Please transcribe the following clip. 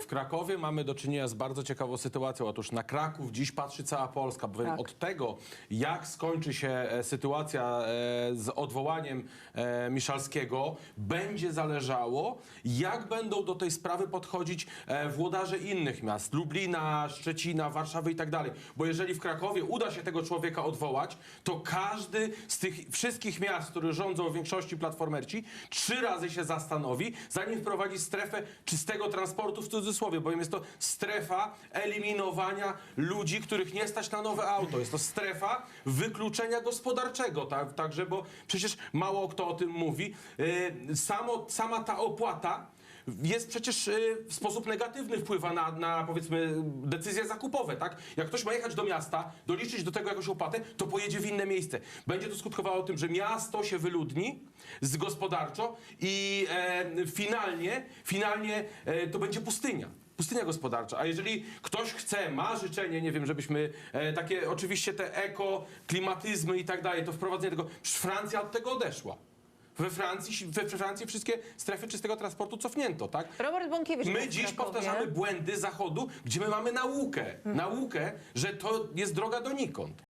W Krakowie mamy do czynienia z bardzo ciekawą sytuacją. Otóż na Kraków dziś patrzy cała Polska, bowiem Tak. od tego, jak skończy się e, sytuacja e, z odwołaniem e, Miszalskiego, będzie zależało, jak będą do tej sprawy podchodzić e, włodarze innych miast, Lublina, Szczecina, Warszawy i tak dalej. Bo jeżeli w Krakowie uda się tego człowieka odwołać, to każdy z tych wszystkich miast, które rządzą w większości platformerci, trzy razy się zastanowi, zanim wprowadzi strefę czystego transportu w cudzysłowie, bowiem jest to strefa eliminowania ludzi, których nie stać na nowe auto. Jest to strefa wykluczenia gospodarczego, tak? Także, bo przecież mało kto o tym mówi. Yy, Samo, sama ta opłata jest przecież y, w sposób negatywny wpływa na, na powiedzmy decyzje zakupowe, tak? Jak ktoś ma jechać do miasta, doliczyć do tego jakąś opłatę, to pojedzie w inne miejsce. Będzie to skutkowało tym, że miasto się wyludni z gospodarczo i e, finalnie, finalnie e, to będzie pustynia. Pustynia gospodarcza. A jeżeli ktoś chce, ma życzenie, nie wiem, żebyśmy e, takie, oczywiście te eko, klimatyzmy i tak dalej, to wprowadzenie tego, Francja od tego odeszła. We Francji, we Francji wszystkie strefy czystego transportu cofnięto, tak? Robert Bąkiewicz był My w dziś Krakowie. powtarzamy błędy Zachodu, gdzie my mamy naukę. Naukę, że to jest droga donikąd.